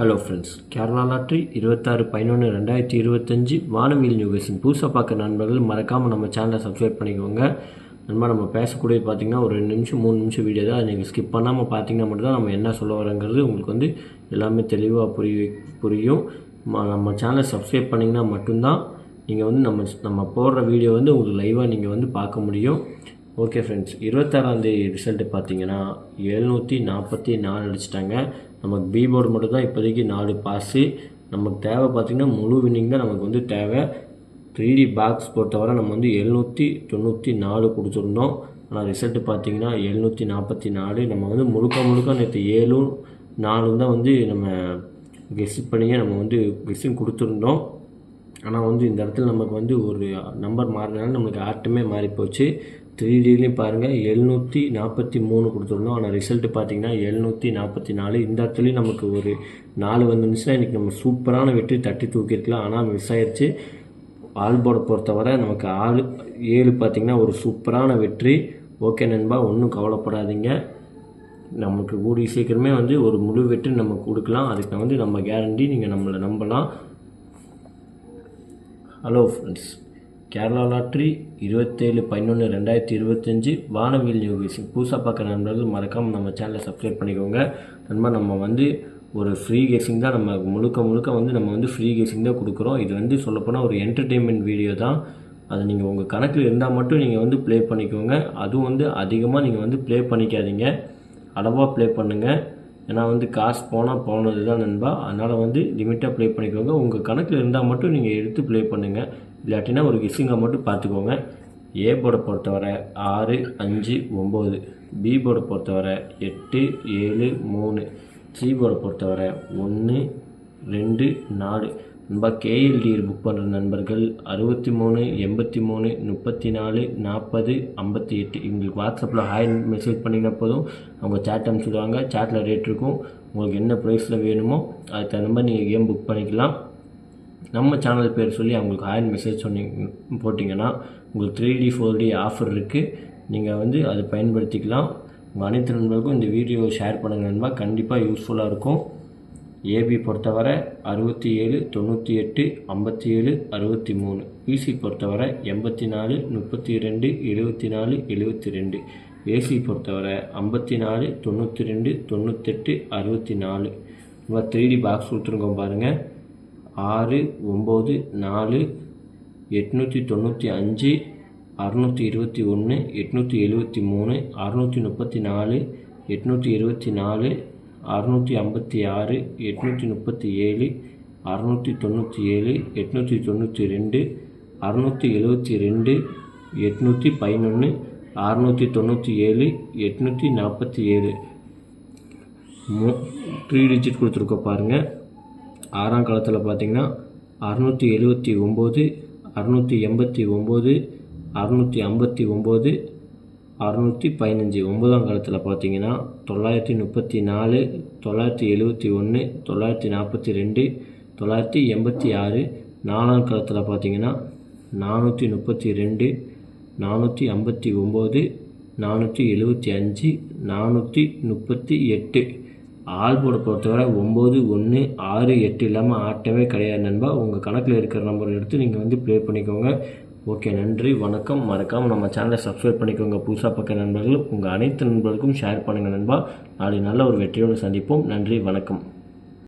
Hello friends Kerala lottery இருபத்தாறு பதினொன்று ரெண்டாயிரத்தி இருபத்தஞ்சி வானவியல் நியூகேஷன் புதுசாக பார்க்க நண்பர்கள் மறக்காமல் நம்ம சேனலை சப்ஸ்கிரைப் பண்ணிக்கோங்க. நண்பா நம்ம பேசக்கூடியது பார்த்தீங்கன்னா ஒரு ரெண்டு நிமிஷம் மூணு நிமிஷம் வீடியோ தான். நீங்கள் ஸ்கிப் பண்ணாமல் பார்த்தீங்கன்னா மட்டும்தான் நம்ம என்ன சொல்ல வரோங்கிறது உங்களுக்கு வந்து எல்லாமே தெளிவாக புரிய புரியும். ம- நம்ம சேனலை சப்ஸ்கிரைப் பண்ணிங்கன்னா மட்டும்தான் நீங்கள் வந்து நம்ம நம்ம போடுற வீடியோ வந்து உங்களுக்கு லைவாக நீங்கள் வந்து பார்க்க முடியும். ஓகே ஃப்ரெண்ட்ஸ் இருபத்தாறாந்தேதி ரிசல்ட்டு பார்த்தீங்கன்னா எழுநூற்றி நாற்பத்தி நாலு அடிச்சிட்டாங்க. நமக்கு பி போர்டு மட்டும் தான் இப்போதைக்கு நாலு பாஸு நமக்கு தேவை பார்த்திங்கன்னா முழு வின்னிங் தான் நமக்கு வந்து தேவை. த்ரீ டி பாக்ஸ் பொறுத்தவரை நம்ம வந்து எழுநூற்றி தொண்ணூற்றி நாலு கொடுத்துருந்தோம். ஆனால் ரிசல்ட்டு பார்த்தீங்கன்னா எழுநூற்றி நாற்பத்தி நாலு. நம்ம வந்து முழுக்க முழுக்க நேற்று ஏழும் நாலும் தான் வந்து நம்ம கெஸ்ட் பண்ணியே நம்ம வந்து கெஸ்ஸிங் கொடுத்துருந்தோம். ஆனால் வந்து இந்த இடத்துல நமக்கு வந்து ஒரு நம்பர் மாறினாலும் நம்மளுக்கு ஆட்டமே மாறி போச்சு த்ரீ டிலையும் பாருங்கள் எழுநூற்றி நாற்பத்தி மூணு கொடுத்துருந்தோம். ஆனால் ரிசல்ட்டு பார்த்தீங்கன்னா எழுநூற்றி நாற்பத்தி நாலு. இந்த இடத்துலையும் நமக்கு ஒரு நாலு வந்துருந்துச்சுன்னா இன்றைக்கி நம்ம சூப்பரான வெற்றி தட்டி தூக்கியிருக்கலாம். ஆனால் மிஸ் ஆயிடுச்சு ஆல் போர்டை பொறுத்தவரை நமக்கு ஆள் ஏழு பார்த்திங்கன்னா ஒரு சூப்பரான வெற்றி. ஓகே நண்பா ஒன்றும் கவலைப்படாதீங்க. நமக்கு கூடிய சீக்கிரமே வந்து ஒரு முழு வெற்றி நம்ம கொடுக்கலாம். அதுக்கு வந்து நம்ம கேரண்டி நீங்கள் நம்மளை நம்பலாம். ஹலோ ஃப்ரெண்ட்ஸ் கேரளா லாட்ரி இருபத்தேழு பதினொன்று ரெண்டாயிரத்தி இருபத்தஞ்சி வானவியல் நியூஸ் புதுசாக பார்க்குற நண்பர்கள் மறக்காமல் நம்ம சேனலை சப்ஸ்கிரைப் பண்ணிக்கோங்க. நண்பா நம்ம வந்து ஒரு ஃப்ரீ கேசிங் தான் நம்ம முழுக்க முழுக்க வந்து நம்ம வந்து ஃப்ரீ கேசிங் தான் கொடுக்குறோம். இது வந்து சொல்லப்போனால் ஒரு என்டர்டெயின்மெண்ட் வீடியோ தான். அது நீங்கள் உங்கள் கணக்கில் இருந்தால் மட்டும் நீங்கள் வந்து ப்ளே பண்ணிக்கோங்க. அதுவும் வந்து அதிகமாக நீங்கள் வந்து ப்ளே பண்ணிக்காதீங்க. அளவாக ப்ளே பண்ணுங்கள் ஏன்னா வந்து காசு போனால் போனது தான் நண்பா. அதனால் வந்து லிமிட்டாக ப்ளே பண்ணிக்கோங்க. உங்கள் கணக்கில் இருந்தால் மட்டும் நீங்கள் எடுத்து ப்ளே பண்ணுங்கள் இல்லாட்டினா ஒரு கிஸ்ஸிங்கை மட்டும் பார்த்துக்கோங்க ஏ போர்டை பொறுத்தவரை ஆறு அஞ்சு ஒம்பது பி போர்டை பொறுத்தவரை எட்டு ஏழு மூணு. சி போர்டை பொறுத்தவரை ஒன்று ரெண்டு நாலு. நண்பா கேஎல்டி புக் பண்ணுற நண்பர்கள் அறுபத்தி மூணு எண்பத்தி மூணு முப்பத்தி நாலு நாற்பது ஐம்பத்தி எட்டு இவங்களுக்கு வாட்ஸ்அப்பில் ஹாய் மெசேஜ் பண்ணிங்கன்னா போதும். அவங்க சேட் அனுப்பிச்சுடுவாங்க சேட்டில் ரேட் இருக்கும். உங்களுக்கு என்ன ப்ரைஸில் வேணுமோ அதுக்கு தகுந்த மாதிரி நீங்கள் கேம் புக் பண்ணிக்கலாம். நம்ம சேனல் பேர் சொல்லி அவங்களுக்கு ஹாய் மெசேஜ் சொன்னீங்க போட்டிங்கன்னா உங்களுக்கு three D four D offer இருக்குது நீங்கள் வந்து அதை பயன்படுத்திக்கலாம். உங்கள் அனைத்து நண்பர்களுக்கும் இந்த வீடியோ ஷேர் பண்ணுங்க நண்பா. கண்டிப்பாக யூஸ்ஃபுல்லாக இருக்கும். ஏபி பொறுத்தவரை அறுபத்தி ஏழு தொண்ணூற்றி எட்டு ஐம்பத்தி ஏழு அறுபத்தி மூணு பிசி பொறுத்தவரை எண்பத்தி நாலு முப்பத்தி ரெண்டு எழுபத்தி நாலு எழுபத்தி ரெண்டு ஏசி பொறுத்தவரை ஐம்பத்தி நாலு தொண்ணூற்றி ரெண்டு தொண்ணூத்தெட்டு அறுபத்தி நாலு இப்போ த்ரீடி பாக்ஸ் கொடுத்துருக்கோம் பாருங்கள் ஆறு ஒம்பது நாலு எட்நூற்றி தொண்ணூற்றி அஞ்சு அறநூற்றி இருபத்தி ஒன்று எட்நூற்றி எழுபத்தி மூணு அறநூற்றி முப்பத்தி நாலு எட்நூற்றி இருபத்தி நாலு அறநூற்றி ஐம்பத்தி ஆறு எட்நூற்றி முப்பத்தி ஏழு அறநூற்றி தொண்ணூற்றி ஏழு எட்நூற்றி தொண்ணூற்றி ரெண்டு அறநூற்றி எழுபத்தி ரெண்டு எட்நூற்றி பதினொன்று அறநூற்றி தொண்ணூற்றி ஏழு எட்நூற்றி நாற்பத்தி ஏழு. மூ த்ரீ டிஜிட் கொடுத்துருக்கோம் பாருங்கள் ஆறாம் காலத்தில் பார்த்திங்கன்னா அறநூற்றி எழுபத்தி ஒம்பது அறநூற்றி எண்பத்தி ஒம்பது அறநூற்றி ஐம்பத்தி ஒம்பது அறநூற்றி பதினஞ்சு ஒன்பதாம் காலத்தில் பார்த்தீங்கன்னா தொள்ளாயிரத்தி முப்பத்தி நாலு தொள்ளாயிரத்தி எழுபத்தி ஒன்று தொள்ளாயிரத்தி நாற்பத்தி ரெண்டு தொள்ளாயிரத்தி எண்பத்தி ஆறு நாலாம் காலத்தில் பார்த்தீங்கன்னா நானூற்றி முப்பத்தி ரெண்டு நானூற்றி ஐம்பத்தி ஒம்பது நானூற்றி எழுபத்தி அஞ்சு நானூற்றி முப்பத்தி எட்டு. ஆல்போர்டை பொறுத்தவரை ஒம்பது ஒன்று ஆறு எட்டு இல்லாமல் ஆட்டமே கிடையாது நண்பா. உங்கள் கணக்கில் இருக்கிற நம்பரை எடுத்து நீங்கள் வந்து ப்ளே பண்ணிக்கோங்க. ஓகே நன்றி வணக்கம். மறக்காமல் நம்ம சேனலை சப்ஸ்கிரைப் பண்ணிக்கோங்க. புதுசாக பார்க்குற நண்பர்கள் உங்கள் அனைத்து நண்பர்களுக்கும் ஷேர் பண்ணுங்கள் நண்பா. நாளை நல்ல ஒரு வெற்றியோடு சந்திப்போம். நன்றி வணக்கம்.